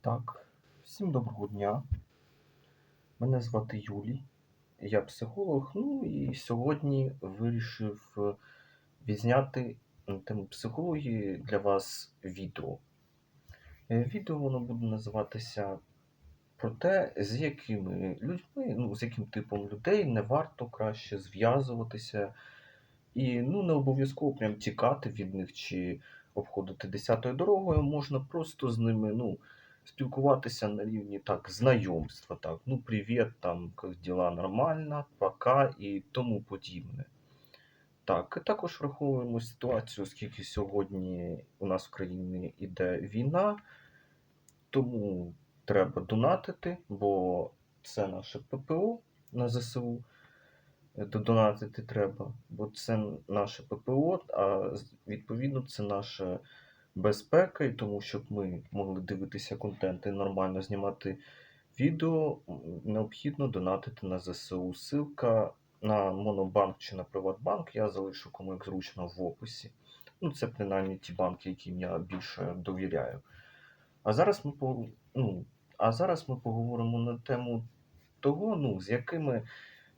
так, всім доброго дня. Мене звати Юлій, я психолог. Ну і сьогодні вирішив е, відзняти на тему психології для вас відео. Е, Відео воно буде називатися про те, з якими людьми, ну, з яким типом людей не варто краще зв'язуватися. І ну, не обов'язково прям тікати від них чи обходити десятою дорогою, можна просто з ними ну, спілкуватися на рівні так, знайомства. Так, ну, привіт, там, як діла нормально, пока і тому подібне. Так, і також враховуємо ситуацію, оскільки сьогодні у нас в країні йде війна, тому треба донатити, бо це наше ППО на ЗСУ. Е, Донатити треба, бо це наше ППО, а відповідно це наша безпека, і тому, щоб ми могли дивитися контент і нормально знімати відео, необхідно донатити на ЗСУ. Силка на Монобанк чи на Приватбанк я залишу кому як зручно в описі. Ну, це принаймні ті банки, яким я більше довіряю. А зараз ми по, ну, а зараз ми поговоримо на тему того, ну, з якими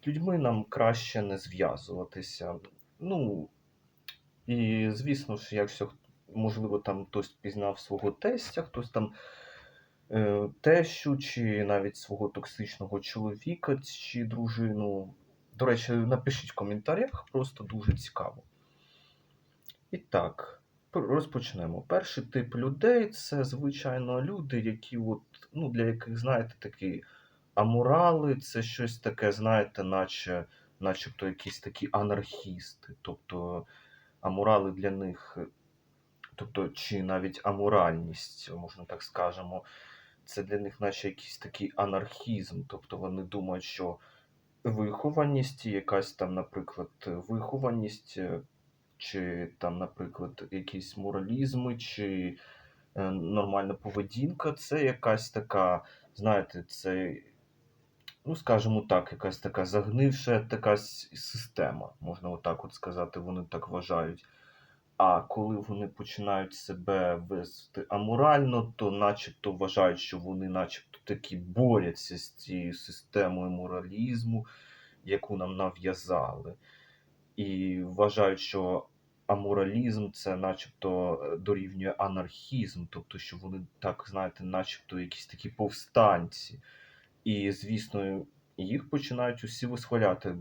людьми нам краще не зв'язуватися. Ну, і звісно ж, якщо х- можливо там хтось пізнав свого тестя, хтось там е, тещу, чи навіть свого токсичного чоловіка чи дружину. До речі, напишіть в коментарях, просто дуже цікаво. І так, розпочнемо. Перший тип людей це, звичайно, люди, які, от, ну, для яких, знаєте, такі аморали, це щось таке, знаєте, наче, начебто якісь такі анархісти. Тобто аморали для них, тобто, чи навіть аморальність, можна так скажемо, це для них наче якийсь такий анархізм. Тобто вони думають, що вихованість, якась там, наприклад, вихованість, е, чи там, наприклад, якісь моралізми, чи е, нормальна поведінка, це якась така, знаєте, це, ну, скажімо так, якась така загнивша така система, можна отак от сказати, вони так вважають. А коли вони починають себе вести аморально, то начебто вважають, що вони начебто такі борються з цією системою моралізму, яку нам нав'язали. І вважають, що аморалізм це начебто е, дорівнює анархізм, тобто, що вони так, знаєте, начебто якісь такі повстанці. І, звісно, їх починають усі висхваляти.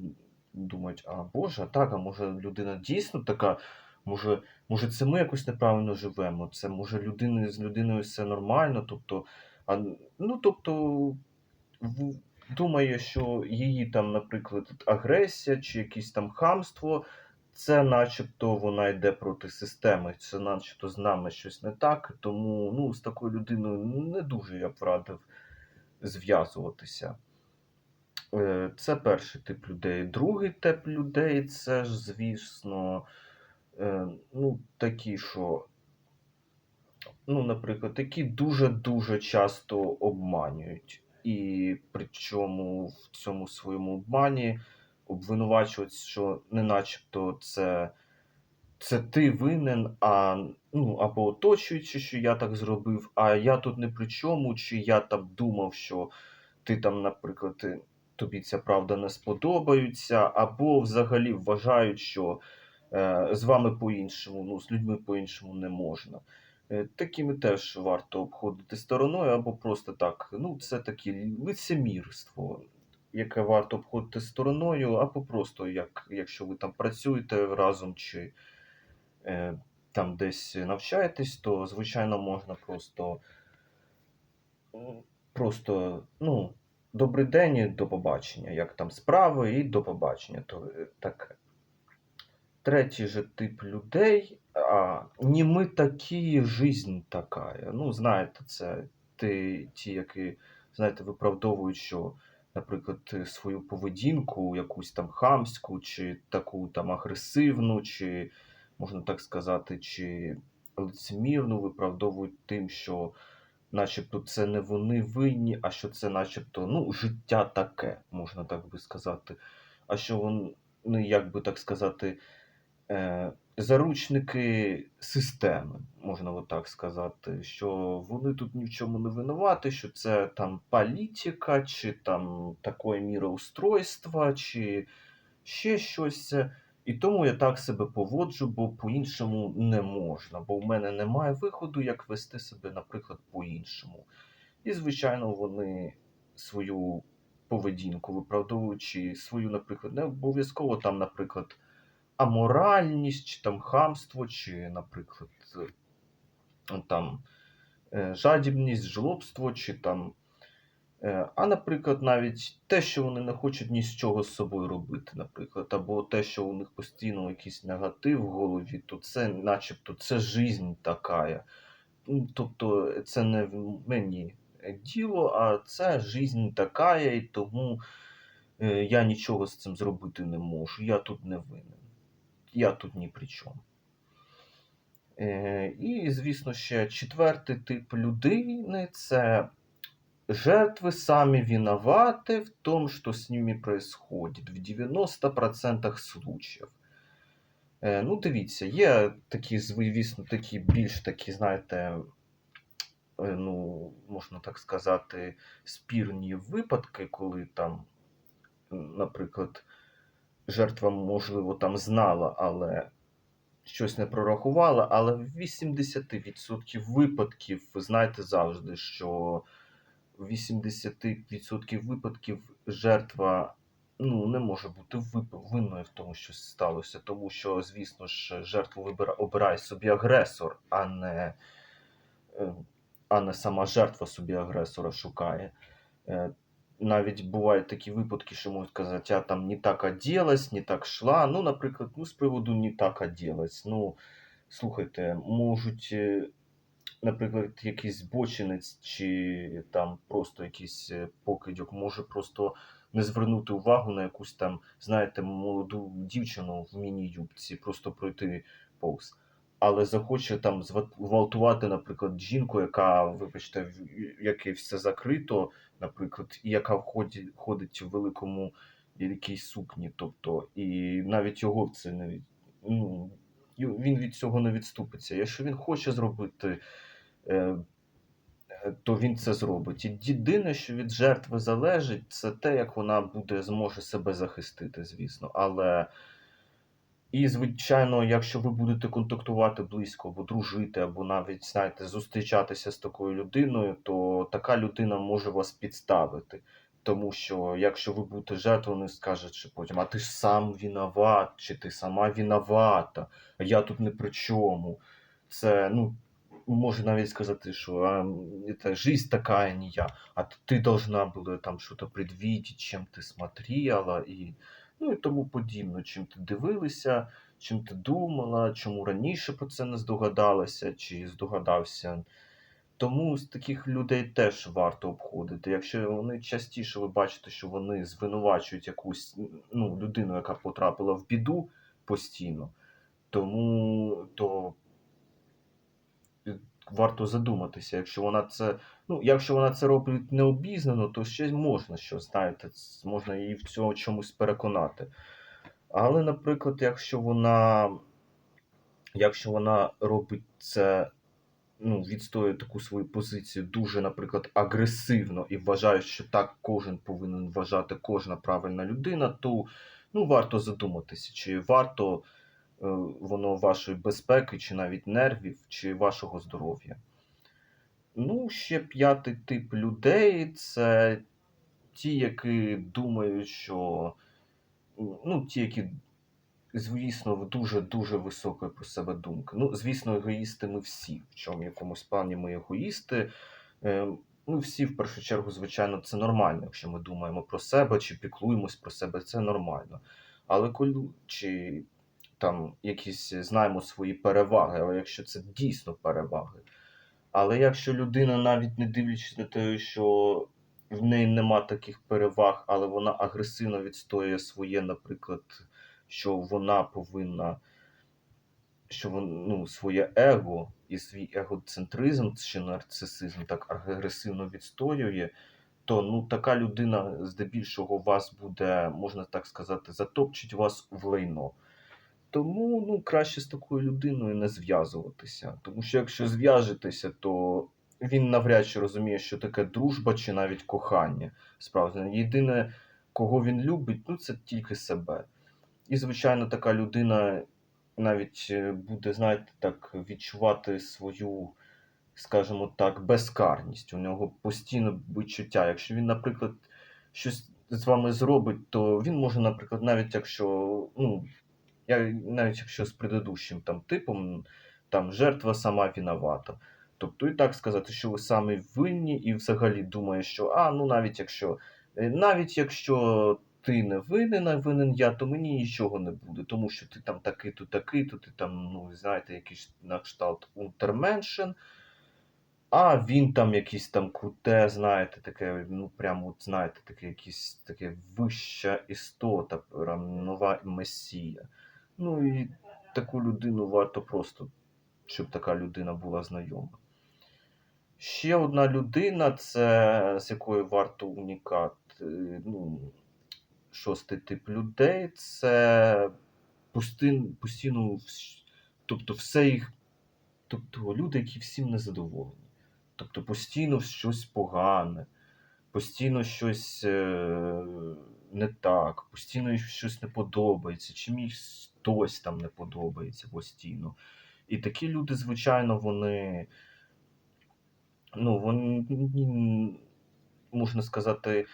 Думають, а Боже, так, а може людина дійсно така, може, може це ми якось неправильно живемо, це може людини, з людиною все нормально, тобто, а, ну, тобто, думає, що її там, наприклад, агресія чи якесь там хамство, це начебто вона йде проти системи, це начебто з нами щось не так, тому ну, з такою людиною не дуже я б радив зв'язуватися. Е, Це перший тип людей. Другий тип людей це ж, звісно, ну, такі, що, ну, наприклад, які дуже-дуже часто обманюють. І причому в цьому своєму обмані обвинувачують, що не начебто це, це ти винен, а ну, або оточуючи, що я так зробив, а я тут не при чому, чи я там думав, що ти там, наприклад, тобі ця правда не сподобається, або взагалі вважають, що е, з вами по-іншому, ну, з людьми по-іншому не можна. Е, Такими теж варто обходити стороною, або просто так. Ну, це таке лицемірство, яке варто обходити стороною, або просто як, якщо ви там працюєте разом чи е, там десь навчаєтесь, то звичайно можна просто, просто, ну, добрий день до побачення, як там справи, і до побачення. То е, таке. Третій же тип людей, а, не ми такі, жизнь такая. Ну, знаєте, це ті, ті, які, знаєте, виправдовують, що, наприклад, свою поведінку, якусь там хамську, чи таку там агресивну, чи, можна так сказати, чи лицемірну, виправдовують тим, що начебто це не вони винні, а що це начебто, ну, життя таке, можна так би сказати. А що вони, як би так сказати, заручники системи, можна отак сказати, що вони тут ні в чому не винуваті, що це там політика, чи там таке міроустройство, чи ще щось. І тому я так себе поводжу, бо по-іншому не можна, бо в мене немає виходу, як вести себе, наприклад, по-іншому. І, звичайно, вони свою поведінку виправдовуючи свою, наприклад, не обов'язково там, наприклад, аморальність, чи там хамство, чи, наприклад, е, там е, жадібність, жлобство, чи там. е, А, наприклад, навіть те, що вони не хочуть ні з чого з собою робити, наприклад, або те, що у них постійно якийсь негатив в голові, то це, начебто, це жизнь така. Тобто, це не в мені діло, а це жизнь така, і тому я нічого з цим зробити не можу. Я тут не винен. Я тут ні при чому. Е, І, звісно, ще четвертий тип людини це жертвы сами виноваты в том, что с ними происходит в 90% случаїв. Е, ну, дивіться, є такі, звісно, такі більш такі, знаєте, е, ну, можна так сказати, спірні випадки, коли там, наприклад, жертва, можливо, там знала, але щось не прорахувала, але в 80% випадків, ви знаєте завжди, що в 80% випадків жертва ну, не може бути винною в тому, що сталося, тому що, звісно ж, жертву вибира, обирає собі агресор, а не, е, а не сама жертва собі агресора шукає. Навіть бувають такі випадки, що можуть казати, я там не так оделась, не так шла. Ну, наприклад, ну, з приводу не так оделась. Ну, слухайте, можуть, е, наприклад, якийсь збочинець чи там просто якийсь е, покидьок може просто не звернути увагу на якусь там, знаєте, молоду дівчину в міні-юбці, просто пройти повз. Але захоче там зґвалтувати, наприклад, жінку, яка, вибачте, в якій все закрито, наприклад, і яка входить, ходить в великому якійсь сукні. Тобто, і навіть його це не ну, він від цього не відступиться. Якщо він хоче зробити, е, то він це зробить. І єдине, що від жертви залежить, це те, як вона буде зможе себе захистити, звісно. Але і, звичайно, якщо ви будете контактувати близько, або дружити, або навіть, знаєте, зустрічатися з такою людиною, то така людина може вас підставити. Тому що якщо ви будете жертвою, вони скажуть, що потім, а ти ж сам виноват, чи ти сама виновата, я тут не при чому. Це, ну, може навіть сказати, що а, это жизнь такая, не я, а ти должна була там что-то предвидеть, чим ти смотрела, і ну і тому подібно, чим ти дивилася, чим ти думала, чому раніше про це не здогадалася, чи здогадався. Тому з таких людей теж варто обходити. Якщо вони частіше ви бачите, що вони звинувачують якусь ну, людину, яка потрапила в біду постійно, тому то варто задуматися, якщо вона це, ну, якщо вона це робить необізнано, то ще можна щось, знаєте, можна її в цьому чомусь переконати. Але, наприклад, якщо вона, якщо вона робить це, ну, відстоює таку свою позицію дуже, наприклад, агресивно і вважає, що так кожен повинен вважати кожна правильна людина, то ну, варто задуматися, чи варто воно вашої безпеки, чи навіть нервів, чи вашого здоров'я. Ну, ще п'ятий тип людей це ті, які думають, що ну, ті, які, звісно, дуже-дуже високої про себе думки. Ну, звісно, егоїсти ми всі. В чому якомусь плані ми егоїсти. Е, Ми всі, в першу чергу, звичайно, це нормально, якщо ми думаємо про себе чи піклуємось про себе, це нормально. Але коли чи там якісь знаємо свої переваги, але якщо це дійсно переваги. Але якщо людина, навіть не дивлячись на те, що в неї нема таких переваг, але вона агресивно відстоює своє, наприклад, що вона повинна, що вон, ну, своє его і свій егоцентризм чи нарцисизм так агресивно відстоює, то ну, така людина здебільшого вас буде, можна так сказати, затопчить вас в лайно. Тому ну, краще з такою людиною не зв'язуватися. Тому що якщо зв'яжетеся, то він навряд чи розуміє, що таке дружба чи навіть кохання. Справді, єдине, кого він любить, ну це тільки себе. І, звичайно, така людина навіть е, буде, знаєте, так відчувати свою, скажімо так, безкарність. У нього постійно відчуття. Якщо він, наприклад, щось з вами зробить, то він може, наприклад, навіть якщо, ну, я, навіть якщо з предыдущим там типом, там жертва сама виновата. Тобто і так сказати, що ви самі винні, і взагалі думає, що а, ну навіть якщо, е, навіть якщо ти не винен, а винен я, то мені нічого не буде, тому що ти там такий-то, такий-то, ти там, ну, знаєте, якийсь на кшталт унтерменшен, а він там якийсь там круте, знаєте, таке, ну прямо, от, знаєте, таке якісь таке вища істота, нова месія. Ну і таку людину варто просто, щоб така людина була знайома. Ще одна людина, це з якою варто унікати, ну, шостий тип людей, це пустин, постійно, тобто все їх, тобто люди, які всім незадоволені. Тобто постійно щось погане, постійно щось е, не так, постійно щось не подобається, чи мій хтось там не подобається постійно. І такі люди, звичайно, вони, ну, вони, можна сказати,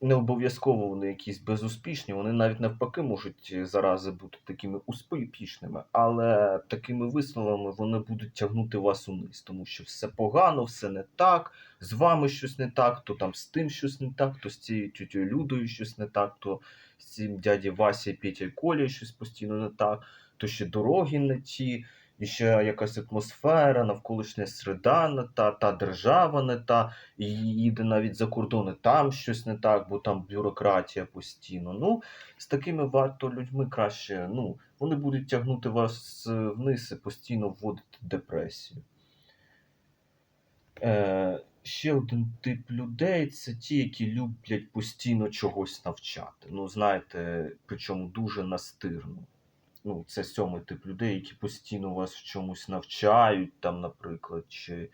не обов'язково вони якісь безуспішні, вони навіть навпаки можуть е, зарази бути такими успішними, але такими висловами вони будуть тягнути вас униз, тому що все погано, все не так, з вами щось не так, то там з тим щось не так, то з цією тютю Людою щось не так, то з цим дяді Вася, Петя Коля щось постійно не так, то ще дороги не ті. І ще якась атмосфера, навколишня середа не та, та держава не та, і їде навіть за кордони, там щось не так, бо там бюрократія постійно. Ну, з такими варто людьми краще, ну, вони будуть тягнути вас е, вниз і постійно вводити депресію. Е, ще один тип людей це ті, які люблять постійно чогось навчати. Ну, знаєте, причому дуже настирно. Ну, це сьомий тип людей, які постійно вас в чомусь навчають, там, наприклад, чи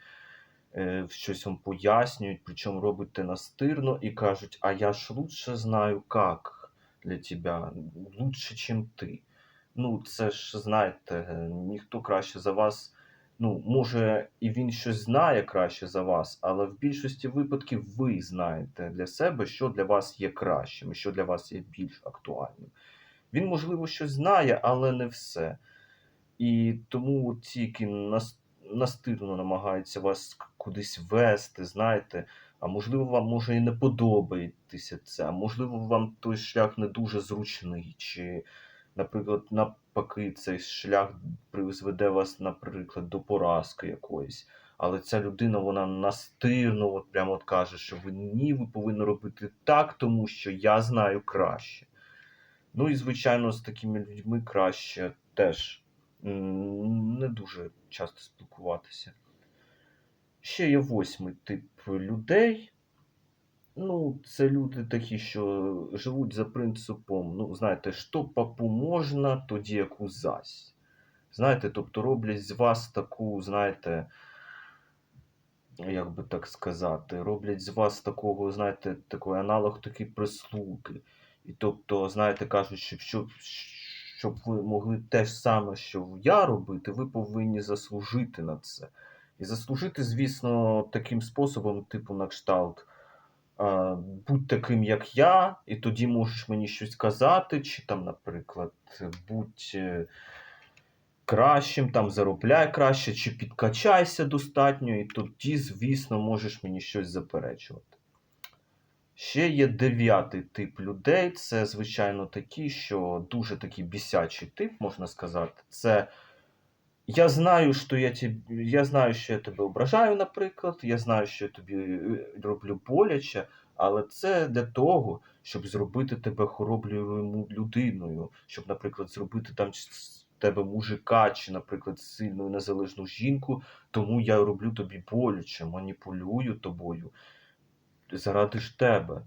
е, щось вам пояснюють, причому роблять те настирно і кажуть, а я ж лучше знаю, як для тебе, лучше, чим ти. Ну, це ж, знаєте, ніхто краще за вас. Ну, може, і він щось знає краще за вас, але в більшості випадків ви знаєте для себе, що для вас є кращим, що для вас є більш актуальним. Він, можливо, щось знає, але не все. І тому ті, які настирно намагаються вас кудись вести, знаєте, а можливо, вам може і не подобається це, а можливо, вам той шлях не дуже зручний, чи, наприклад, навпаки, цей шлях призведе вас, наприклад, до поразки якоїсь. Але ця людина, вона настирно, от прямо от каже, що ви ні, ви повинні робити так, тому що я знаю краще. Ну і, звичайно, з такими людьми краще теж не дуже часто спілкуватися. Ще є восьмий тип людей. Ну, це люди такі, що живуть за принципом, ну, знаєте, що папу можна, тоді яку зась. Знаєте, тобто роблять з вас таку, знаєте, як би так сказати, роблять з вас такого, знаєте, такий аналог такої прислуги. І тобто, знаєте, кажуть, що щоб, щоб ви могли те ж саме, що я робити, ви повинні заслужити на це. І заслужити, звісно, таким способом, типу, на кшталт. Будь таким, як я, і тоді можеш мені щось казати, чи там, наприклад, будь е, кращим, там заробляй краще, чи підкачайся достатньо, і тоді, звісно, можеш мені щось заперечувати. Ще є дев'ятий тип людей. Це, звичайно, такі, що дуже такий бісячий тип, можна сказати. Це я знаю, що я тебе, я знаю, що я тебе ображаю, наприклад. Я знаю, що я тобі е, роблю боляче, але це для того, щоб зробити тебе хоробливою людиною, щоб, наприклад, зробити там тебе мужика, чи, наприклад, сильну незалежну жінку, тому я роблю тобі боляче, маніпулюю тобою заради ж тебе.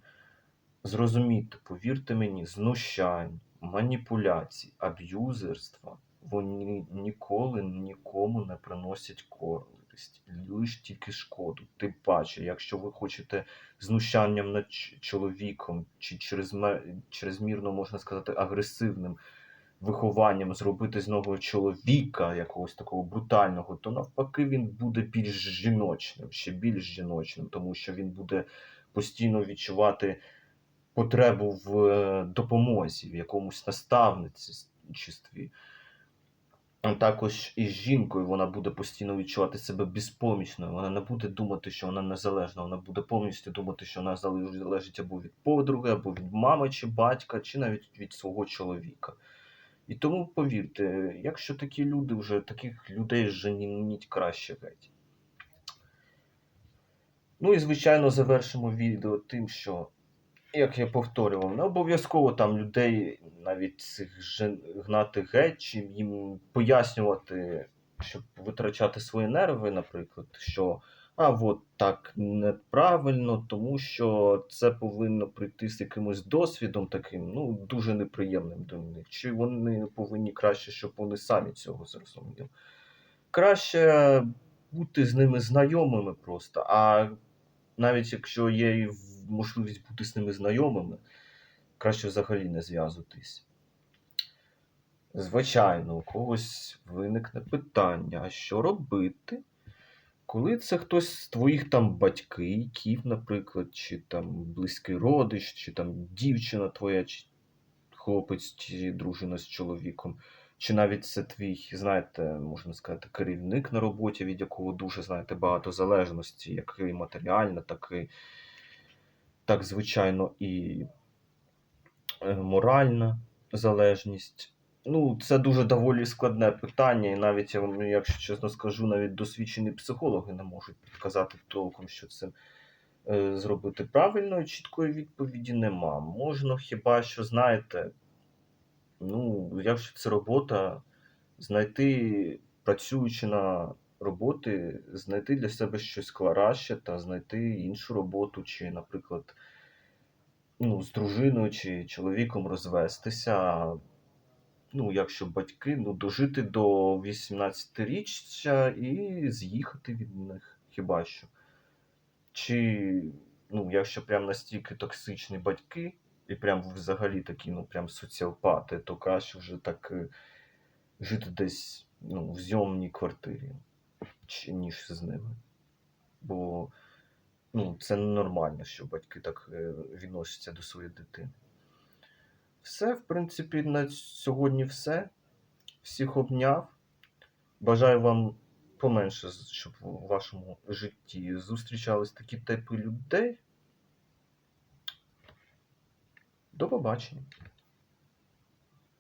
Зрозумійте, повірте мені, знущань, маніпуляцій, аб'юзерства, вони ніколи нікому не приносять користь, лиш тільки шкоду. Тим паче, якщо ви хочете знущанням над чоловіком чи чрезме- чрезмірно, можна сказати, агресивним вихованням зробити з нього чоловіка, якогось такого брутального, то навпаки він буде більш жіночним, ще більш жіночним, тому що він буде постійно відчувати потребу в е, допомозі, в якомусь наставництві. Також із жінкою вона буде постійно відчувати себе безпомічною. Вона не буде думати, що вона незалежна. Вона буде повністю думати, що вона залежить або від подруги, або від мами чи батька, чи навіть від свого чоловіка. І тому повірте, якщо такі люди вже таких людей женіть краще геть. Ну і звичайно завершимо відео тим, що, як я повторював, не обов'язково там людей навіть цих гнати геть, чи їм пояснювати, щоб витрачати свої нерви, наприклад, що а от так неправильно, тому що це повинно прийти з якимось досвідом таким, ну, дуже неприємним до них. Чи вони повинні краще, щоб вони самі цього зрозуміли. Краще бути з ними знайомими просто, а навіть якщо є можливість бути з ними знайомими, краще взагалі не зв'язуватись. Звичайно, у когось виникне питання, а що робити, коли це хтось з твоїх там батьків, наприклад, чи там близький родич, чи там дівчина твоя, чи хлопець, чи дружина з чоловіком, чи навіть це твій, знаєте, можна сказати, керівник на роботі, від якого дуже, знаєте, багато залежності, як і матеріальна, так і, так, звичайно, і е, моральна залежність. Ну, це дуже доволі складне питання, і навіть я вам, якщо чесно скажу, навіть досвідчені психологи не можуть підказати толком, що це е, зробити правильно, і чіткої відповіді нема. Можна хіба що, знаєте, ну, якщо це робота, знайти, працюючи на роботи, знайти для себе щось краще та знайти іншу роботу, чи, наприклад, ну, з дружиною чи чоловіком розвестися. Ну, якщо батьки, ну, дожити до 18-річчя і з'їхати від них хіба що. Чи, ну, якщо прям настільки токсичні батьки, і прям взагалі такі, ну, прям соціопати, то краще вже так е, жити десь ну, в зйомній квартирі, ніж з ними. Бо ну, це ненормально, що батьки так е, відносяться до своєї дитини. Все, в принципі, на сьогодні все. Всіх обняв. Бажаю вам поменше, щоб у вашому житті зустрічались такі типи людей. До побачення.